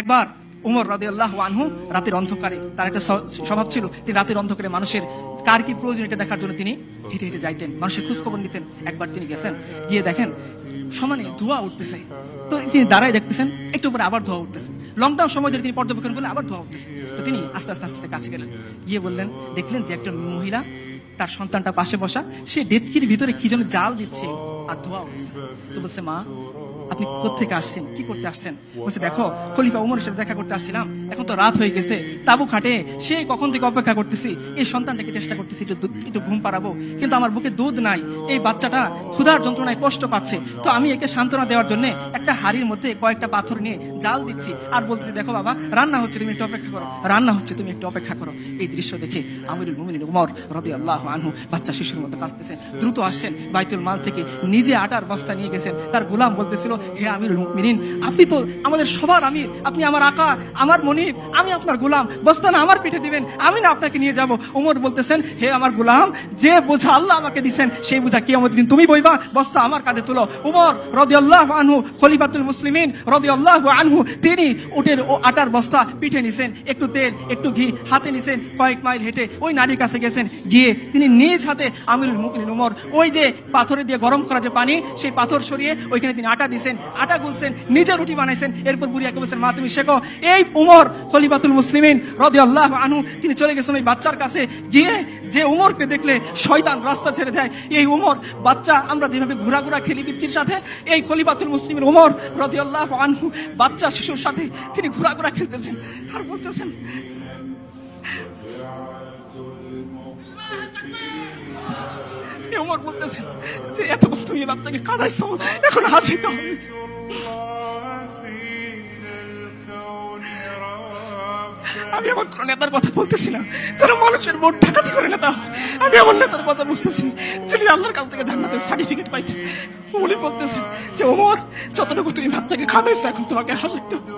একবার উমর রাদে আল্লাহ আনহু রাতের অন্ধকারে, তার একটা স্বভাব ছিল, তিনি রাতের অন্ধকারে মানুষের কার কি প্রয়োজন এটা দেখার জন্য তিনি হেঁটে হেঁটে যাইতেন, মানুষের খোঁজখবর নিতেন, একবার তিনি গেছেন, গিয়ে দেখেন সমানে ধোঁয়া উঠতেছে। তো তিনি দাঁড়ায় দেখতেছেন, একটু পরে আবার ধোঁয়া উঠতেছে। লকডাউন সময় ধরে তিনি পর্যবেক্ষণ করলেন, আবার ধোঁয়া উঠতেছে। তো তিনি আস্তে আস্তে আস্তে কাছে গেলেন, গিয়ে বললেন, দেখলেন যে একজন মহিলা তার সন্তানটা পাশে বসা, সে ডেচকির ভিতরে কি যেন জাল দিচ্ছে। আর তো বলছে, মা, আপনি আসছেন? কি করতে আসছেন? বলছে, দেখো, খলিফা সাথে দেখা করতে আসছিলাম। এখন তো রাত হয়ে গেছে। তাবু খাটে সে কখন থেকে অপেক্ষা করতেছি? এই সন্তানটাকে চেষ্টা করতেছি একটু একটু ঘুম পাড়াবো। কিন্তু আমার বুকে দুধ নাই। এই বাচ্চাটা ক্ষুধার যন্ত্রণায় কষ্ট পাচ্ছে। তো আমি একে সান্ত্বনা দেওয়ার জন্য একটা হাড়ির মধ্যে কয়েকটা পাথর নিয়ে জাল দিচ্ছি। আর বলতেছি, দেখো বাবা, রান্না হচ্ছে, তুমি একটু অপেক্ষা করো। রান্না হচ্ছে, তুমি একটু অপেক্ষা করো। এই দৃশ্য দেখে আমিরুল উমর রদি আল্লাহ আনহু বাচ্চা শিশুর মতো কাঁদতেছেন দ্রুত আসছেন বাইতুল মাল থেকে। নিজে আটার বস্তা নিয়ে গেছেন। তার গোলাম বলতেছিল, হে আমিরুল মুমিনিন, আপনি তো আমাদের সবার আমির, আপনি আমার আকা, আমার মনির আমি আপনার গোলাম, বস্তা না আমার পিঠে দিবেন, আমি না আপনাকে নিয়ে যাব। উমর বলতেছেন, হে আমার গোলাম, যে বোঝা আল্লাহ আমাকে দিছেন, সেই বোঝা কি আমাদের দিন তুমি বইবা, বস্তা আমার কাঁধে তুলো। উমর রদি আল্লাহ আনহু, খলিফাতুল মুসলিমিন রদি আল্লাহ আনহু, তিনি উটের ও আটার বস্তা পিঠে নিছেন, একটু তেল, একটু ঘি, হাতে নিছেন, কয়েক মাইল হেঁটে ওই নারীর কাছে গেছেন, গিয়ে তিনি নিজ হাতে আমিরুল মুকমিন উমর ওই যে পাথরে দিয়ে গরম করা যে পানি, সেই পাথর সরিয়ে ওইখানে তিনি আটা দিছেন, আটা গুলছেন, নিজে রুটি বানাইছেন। এরপর বুড়িয়াকে বলছেন, মা, তুমি শেখো, এই উমর খলিফাতুল মুসলিমিন রদি আল্লাহ আনু তিনি চলে গেছেন ওই বাচ্চার কাছে। গিয়ে যে উমরকে দেখলে শয়তান রাস্তা ছেড়ে দেয়। এই উমর, বাচ্চা, আমরা যেভাবে ঘোরা ঘোরা খেলি পিচ্ছির সাথে, এই খলিফাতুল মুসলিমের উমর রদি আল্লাহ আনহু, বাচ্চা, শিশুর সাথে তিনি ঘোরা ঘোরা খেলতেছেন আর বলতেছেন উমর বলতেছেন যে এতক্ষণ তুমি বাচ্চাকে কাঁদাইছো, এখন হাসিতে হবে আমি আমার কোন নেতার কথা বলতেছি না, যেন মানুষের ভোট ডাকাতি করে নেতা। আমি আমার নেতার কথা বুঝতেছি যিনি আল্লাহর কাছ থেকে জান্নাতের সার্টিফিকেট পাইছে উনি বলতেছেন যে, ওমর, যতটুকু তুমি বাচ্চাকে খাওয়াইছো এখন তোমাকে হাসাইতে হবে।